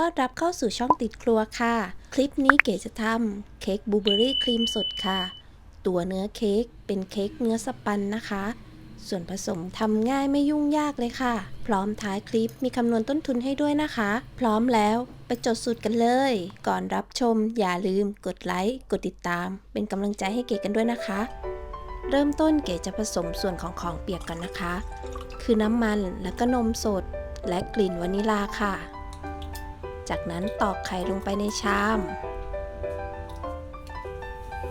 ต้อนรับเข้าสู่ช่องติดครัวค่ะ คลิปนี้เก๋จะทำเค้กบลูเบอรี่ครีมสดค่ะ ตัวเนื้อเค้กเป็นเค้กเนื้อสปันนะคะ ส่วนผสมทำง่ายไม่ยุ่งยากเลยค่ะ พร้อมท้ายคลิปมีคำนวณต้นทุนให้ด้วยนะคะ พร้อมแล้วไปจดสูตรกันเลย ก่อนรับชมอย่าลืมกดไลค์กดติดตาม เป็นกำลังใจให้เก๋กันด้วยนะคะ เริ่มต้นเก๋จะผสมส่วนของของเปียกกันนะคะ คือน้ำมันแล้วก็นมสด และกลิ่นวานิลาค่ะ จากนั้นตอกไข่ลงไปในชาม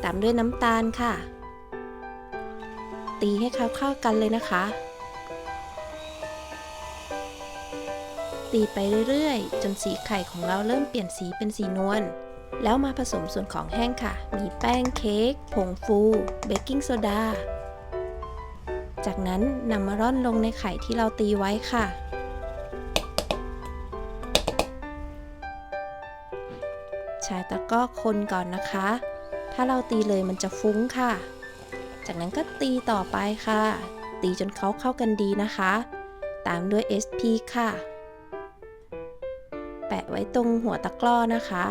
ตามด้วยน้ำตาลค่ะ ตีให้เข้าเข้ากันเลยนะคะ ตีไปเรื่อยๆ จนสีไข่ของเราเริ่มเปลี่ยนสีเป็นสีนวล แล้วมาผสมส่วนของแห้งค่ะ มีแป้งเค้ก ผงฟู เบกกิ้งโซดา จากนั้นนำมาร่อนลงในไข่ที่เราตีไว้ค่ะ ใช้ตะก้อคนก่อนนะคะ ถ้าเราตีเลยมันจะฟุ้งค่ะ จากนั้นก็ตีต่อไปค่ะ ตีจนเขาเข้ากันดีนะคะ ตามด้วย SP ค่ะ แปะไว้ตรงหัวตะกร้อนะคะ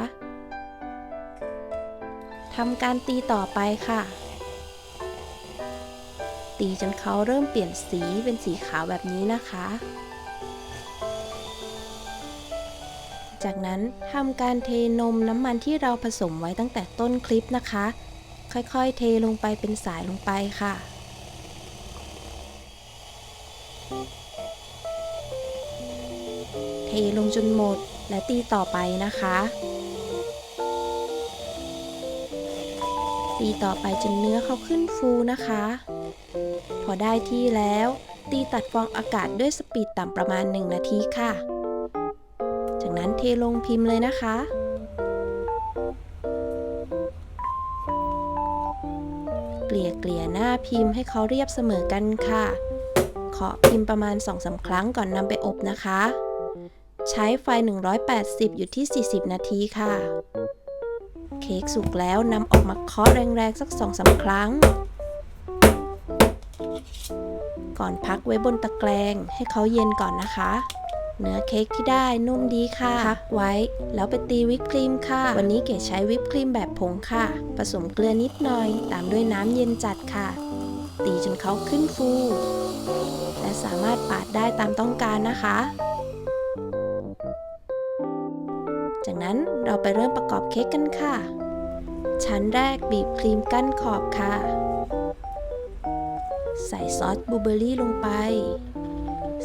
ทำการตีต่อไปค่ะ ตีจนเขาเริ่มเปลี่ยนสีเป็นสีขาวแบบนี้นะคะ จากนั้นทำการเทนมน้ำมันที่เราผสมไว้ตั้งแต่ต้นคลิปนะคะ ค่อยๆ เทลงไปเป็นสายลงไปค่ะ เทลงจนหมดและตีต่อไปนะคะ ตีต่อไปจนเนื้อเขาขึ้นฟูนะคะ พอได้ที่แล้ว ตีตัดฟองอากาศด้วยสปีดต่ำประมาณ 1 นาทีค่ะ นั้นเทลงพิมพ์เลยนะคะ เกลี่ยเกลี่ยหน้าพิมพ์ให้เขาเรียบเสมอกันค่ะเคาะพิมพ์ประมาณ2-3ครั้งก่อนนำไปอบนะคะ ใช้ไฟ 180 อยู่ที่ 40 นาทีค่ะ เค้กสุกแล้วนำออกมาเคาะแรงๆ สัก2-3ครั้ง ก่อนพักไว้บนตะแกรงให้เขาเย็นก่อนนะคะ เนื้อเค้กที่ได้นุ่มดีค่ะ พักไว้ แล้วไปตีวิปครีมค่ะ วันนี้เก๋ใช้วิปครีมแบบผงค่ะ ผสมเกลือนิดหน่อย ตามด้วยน้ำเย็นจัดค่ะ ตีจนเขาขึ้นฟู และสามารถปาดได้ตามต้องการนะคะ จากนั้นเราไปเริ่มประกอบเค้กกันค่ะ ชั้นแรกบีบครีมกั้นขอบค่ะ ใส่ซอสบลูเบอร์รี่ลงไป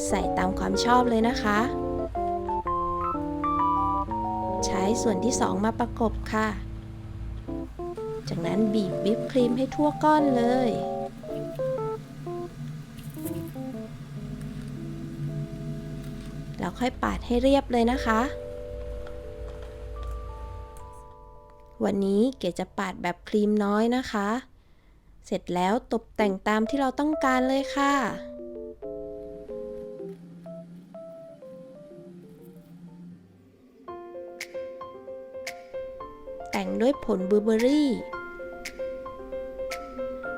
ใส่ตามความชอบเลยนะคะ ใช้ส่วนที่ 2 มาประกบค่ะ จากนั้นบีบวิปครีมให้ทั่วก้อนเลย แล้วค่อยปาดให้เรียบเลยนะคะ วันนี้เก๋จะปาดแบบครีมน้อยนะคะ เสร็จแล้วตกแต่งตามที่เราต้องการเลยค่ะ แต่งด้วยผลบลูเบอรี่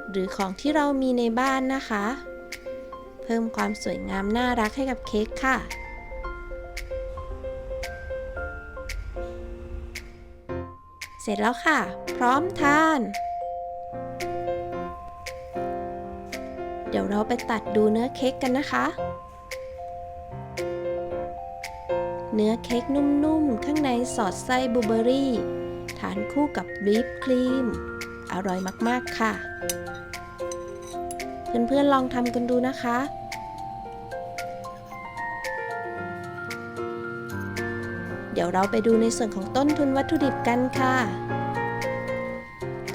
หรือของที่เรามีในบ้านนะคะ เพิ่มความสวยงามน่ารักให้กับเค้กค่ะเสร็จแล้วค่ะ พร้อมทาน เดี๋ยวเราไปตัดดูเนื้อเค้กกันนะคะ เนื้อเค้กนุ่มๆ ข้างในสอดไส้บลูเบอรี่ ทานคู่กับวิปครีม อร่อยมากๆค่ะ เพื่อนๆลองทำกันดูนะคะเดี๋ยวเราไปดูในส่วนของต้นทุนวัตถุดิบกันค่ะ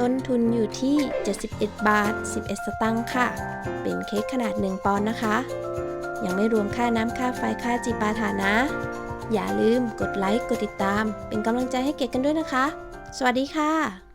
ต้นทุนอยู่ที่ 71 บาท 11 สตังค์ค่ะ เป็นเค้กขนาด 1 ปอนด์นะคะ ยังไม่รวมค่าน้ำค่าไฟค่าจีปาถานะ อย่าลืมกดไลค์ กดติดตาม เป็นกำลังใจให้เก๋กันด้วยนะคะ สวัสดีค่ะ